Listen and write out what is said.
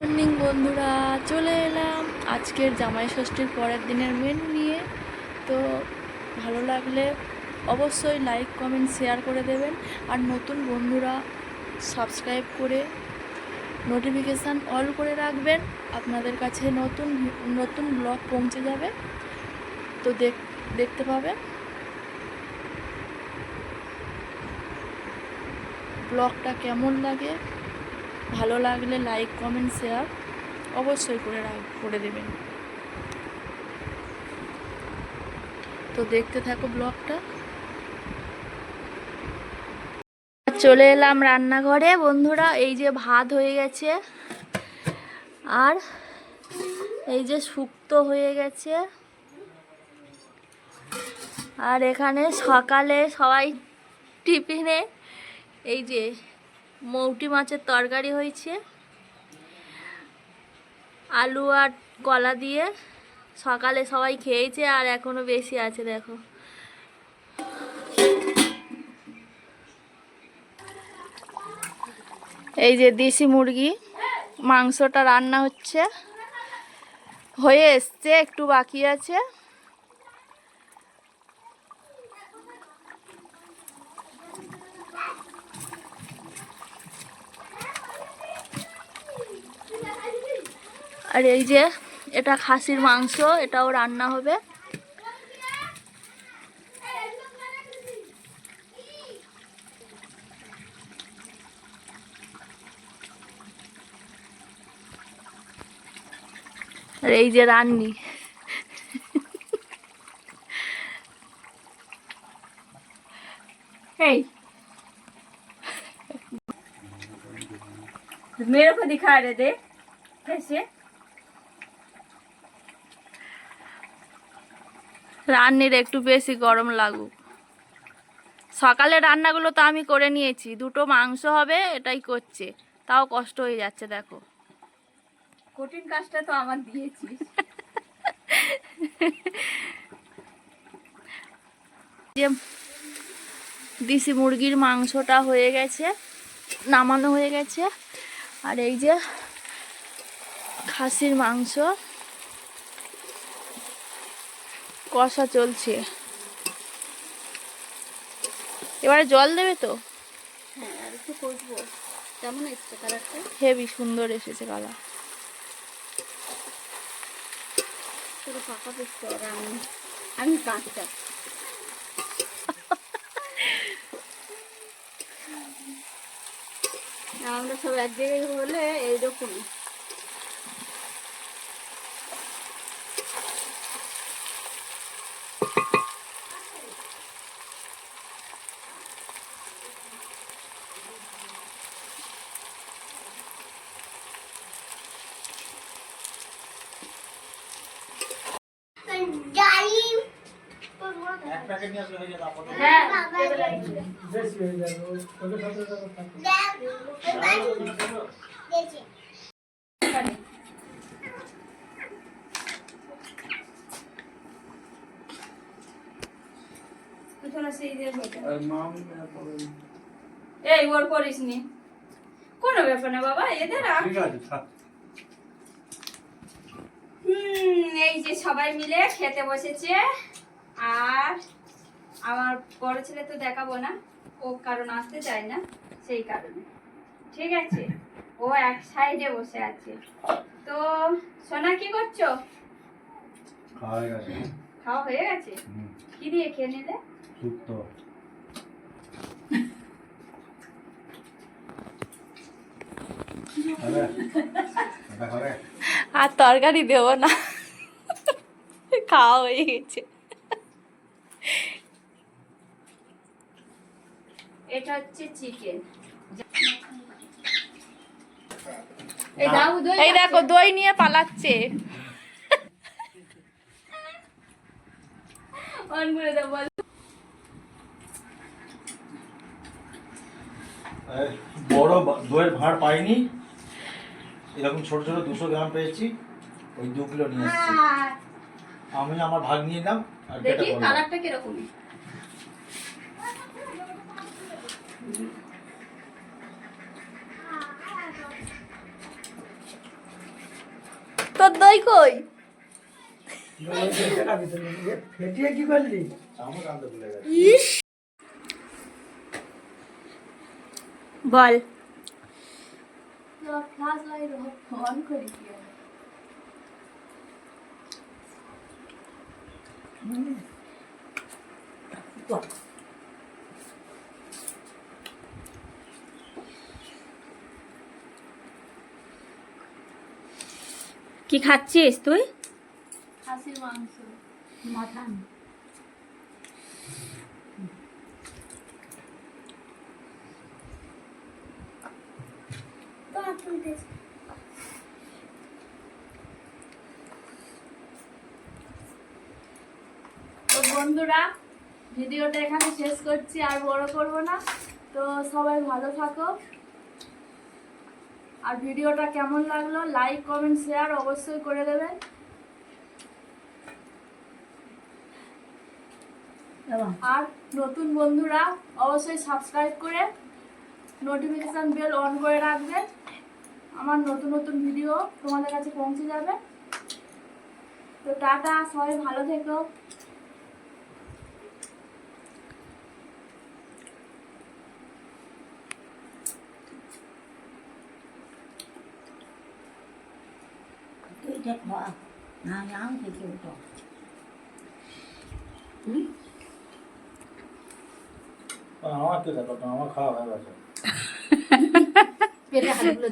Morning বন্ধুরা। চলে এলাম আজকের জামাই ষষ্ঠীর পরের দিনের মেনু নিয়ে। তো ভালো লাগলে অবশ্যই লাইক কমেন্ট শেয়ার করে দেবেন। আর নতুন বন্ধুরা সাবস্ক্রাইব করে নোটিফিকেশান অল করে রাখবেন। আপনাদের কাছে নতুন নতুন ব্লগ পৌঁছে যাবে। তো দেখ, দেখতে পাবেন ব্লগটা কেমন লাগে? ভালো লাগলে লাইক কমেন্ট শেয়ার অবশ্যই করে করে দেবেন। তো দেখতে থাকো ব্লগটা। চলে এলাম রান্নাঘরে। বন্ধুরা, এই যে ভাত হয়ে গেছে। আর এই যে শুক্তো হয়ে গেছে। আর এখানে সকালে সবাই টিফিনে এই যে মৌটি মাছের তরকারি হয়েছে। আলু আর কলা দিয়ে সকালে সবাই খেয়েছে আর এখনও বেশি আছে, দেখো। এই যে দেশি মুরগি, মাংসটা রান্না হচ্ছে। হয়ে এসছে, একটু বাকি আছে। আর এই যে এটা খাসির মাংস এটাও রান্না হবে আর এই যে রান্নি Hey. मेरे को दिखा रहे थे कैसे রান্নির একটু বেশি গরম লাগুক। সকালে রান্নাগুলো তো আমি করে নিয়েছি দুটো মাংস হবে এটাই করছে। তাও কষ্ট হয়ে যাচ্ছে দেখো। কঠিন কাজটা তো আমার দিয়েছি যে দেশি মুরগির মাংসটা হয়ে গেছে নামানো হয়ে গেছে। আর এই যে খাসির মাংস। কষা চলছে। এবারে জল দেবে তো? হ্যাঁ হেভি সুন্দর এসেছে কালার। আমি কাঁচটা। আমরা সব এক জায়গায় হলে এইরকমই। এই ওর করিস নি। কোনো ব্যাপার না বাবা এদের এই যে সবাই মিলে খেতে বসেছে আর ছেলে তো দেখাবো না। ও কারণ আসতে চায় না সেই কারণে। ঠিক আছে? ও এক সাইডে বসে আছে। তো সোনা কি করছ? খাওয়া হয়ে গেছে। খাওয়া হয়ে গেছে? হুম। কি দিয়ে খেয়ে নিলে? শুক্তো। আর তরকারি দেবো না। খাওয়া হয়ে গেছে। এটা হচ্ছে চিকেন। এই দাও দই এই দেখো দই নিয়ে পালাচ্ছে। অন করে দাও বল। বড় দইয়ের ভাঁড় পাইনি। এরকম ছোট ছোট দুশো গ্রাম পেয়েছি। ওই দু কিলো নিয়ে এসেছি। আমি আমার ভাগ নিয়ে নিলাম আর দেখি কালারটা কীরকম তোর দই কই? ফেটিয়ে কি করলি ইস। বল। ফ্লাশ লাইট অন করি কি খাচ্ছিস তুই? বন্ধুরা ভিডিওটা এখানে শেষ করছি আর বড় করব না। তো সবাই ভালো থাকো। আর ভিডিওটা কেমন লাগল লাইক কমেন্ট শেয়ার অবশ্যই করে দেবেন। আর নতুন বন্ধুরা অবশ্যই সাবস্ক্রাইব করে নোটিফিকেশান বেল অন করে রাখবেন। আমার নতুন নতুন ভিডিও তোমাদের কাছে পৌঁছে যাবে। তো টাটা সবাই ভালো থেকো। তুই দেখ বা না জান থেকে তো আমার কে দেখো আমার খাওয়া হয়ে গেছে পেটে হাতগুলো